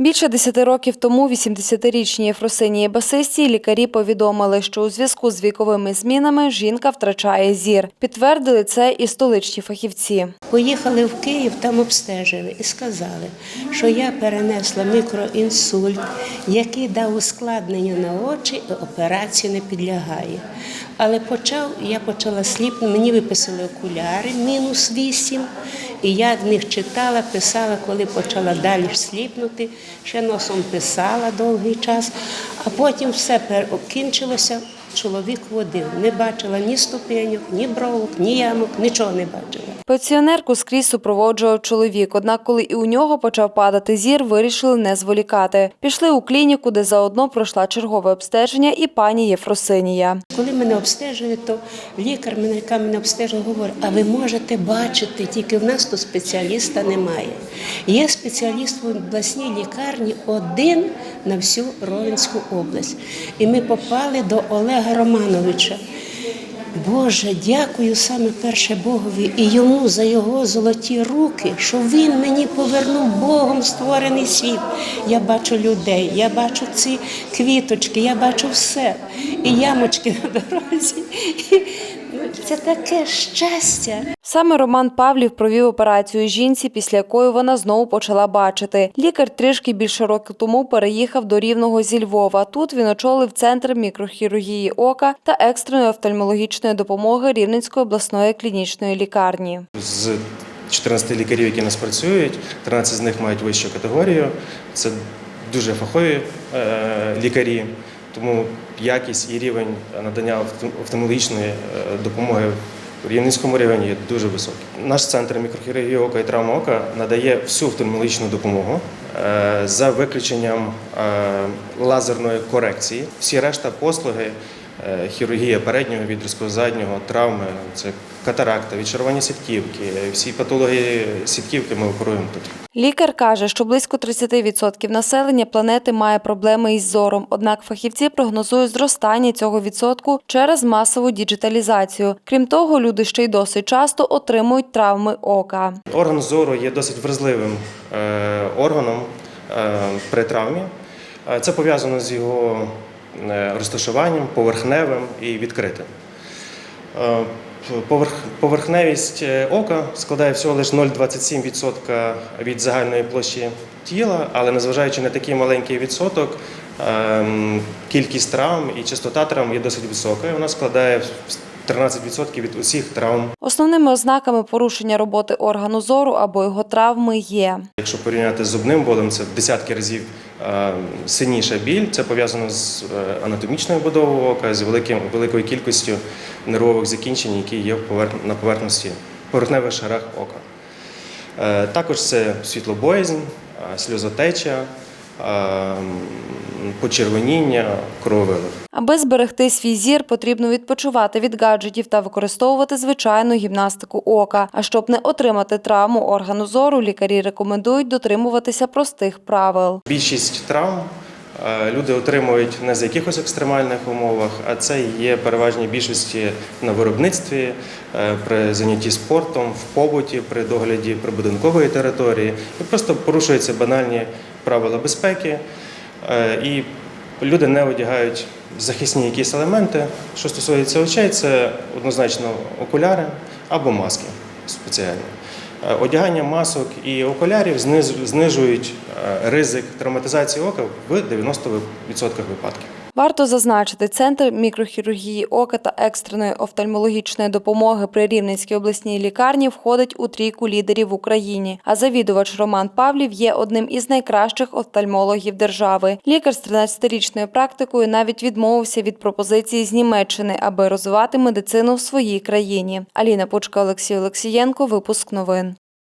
Більше десяти років тому 80-річній Єфросинії Басистій лікарі повідомили, що у зв'язку з віковими змінами жінка втрачає зір. Підтвердили це і столичні фахівці. Поїхали в Київ, там обстежили і сказали, що я перенесла мікроінсульт, який дав ускладнення на очі, і операції не підлягає. Але почав, я почала сліпнути, мені виписали окуляри, мінус 8, і я в них читала, писала, коли почала далі сліпнути, ще носом писала довгий час, а потім все кінчилося. Чоловік водив, не бачила ні ступеньок, ні бровок, ні ямок, нічого не бачила. Пенсіонерку скрізь супроводжував чоловік. Однак, коли і у нього почав падати зір, вирішили не зволікати. Пішли у клініку, де заодно пройшла чергове обстеження, і пані Єфросинія. Коли мене обстежує, то лікар, яка мене обстежує, говорить, а ви можете бачити, тільки в нас тут спеціаліста немає. Є спеціаліст в обласній лікарні один на всю Ровенську область. І ми попали до Олега Романовича. Боже, дякую саме перше Богові і йому за його золоті руки, що він мені повернув Богом створений світ. Я бачу людей, я бачу ці квіточки, я бачу все. І ямочки на дорозі. Це таке щастя. Саме Роман Павлів провів операцію жінці, після якої вона знову почала бачити. Лікар трішки більше року тому переїхав до Рівного зі Львова. Тут він очолив центр мікрохірургії ока та екстреної офтальмологічної допомоги Рівненської обласної клінічної лікарні. З 14 лікарів, які нас працюють, 13 з них мають вищу категорію. Це дуже фахові е, лікарі, тому якість і рівень надання офт- офтальмологічної е, допомоги в Рівненському рівні є дуже високий. Наш центр мікрохірургії ока і травми ока надає всю офтальмологічну допомогу е, за виключенням е, лазерної корекції. Всі решта послуги хірургія переднього відрізку, заднього, травми, це катаракта, відчарування сітківки, всі патології сітківки ми оперуємо тут. Лікар каже, що близько 30% населення планети має проблеми із зором. Однак фахівці прогнозують зростання цього відсотку через масову діджиталізацію. Крім того, люди ще й досить часто отримують травми ока. Орган зору є досить вразливим е, органом е, при травмі. Е, Це пов'язано з його е, розташуванням, поверхневим і відкритим. Е, Поверхневість е, ока складає всього лише 0,27% від загальної площі тіла, але незважаючи на такий маленький відсоток, ем, кількість травм і частота травм є досить високою. Вона складає 13% від усіх травм Основними ознаками порушення роботи органу зору або його травми є Якщо порівняти з зубним болем, це в десятки разів е, сильніша біль. Це пов'язано з е, анатомічною будовою ока, з великим, великою кількістю нервових закінчень, які є на поверхності поверхневих шарах ока. Е, Також це світлобоязнь, сльозотеча, почервоніння, крововилив. Аби зберегти свій зір, потрібно відпочивати від гаджетів та використовувати звичайну гімнастику ока. А щоб не отримати травму органу зору, лікарі рекомендують дотримуватися простих правил. Більшість травм е, люди отримують не з якихось екстремальних умовах, а це є переважній більшості на виробництві, е, при занятті спортом, в побуті, при догляді прибудинкової території. І просто порушуються банальні правила безпеки, е, і люди не одягають захисні якісь елементи. Що стосується очей, це однозначно окуляри або маски спеціальні. Е, Одягання масок і окулярів знижують е, ризик травматизації ока в 90% випадків. Варто зазначити, центр мікрохірургії ока та екстреної офтальмологічної допомоги при Рівненській обласній лікарні входить у трійку лідерів в Україні. А завідувач Роман Павлів є одним із найкращих офтальмологів держави. Лікар з 13-річною практикою навіть відмовився від пропозиції з Німеччини, аби розвивати медицину в своїй країні. Аліна Пучка, Олексій Олексієнко. Випуск новин.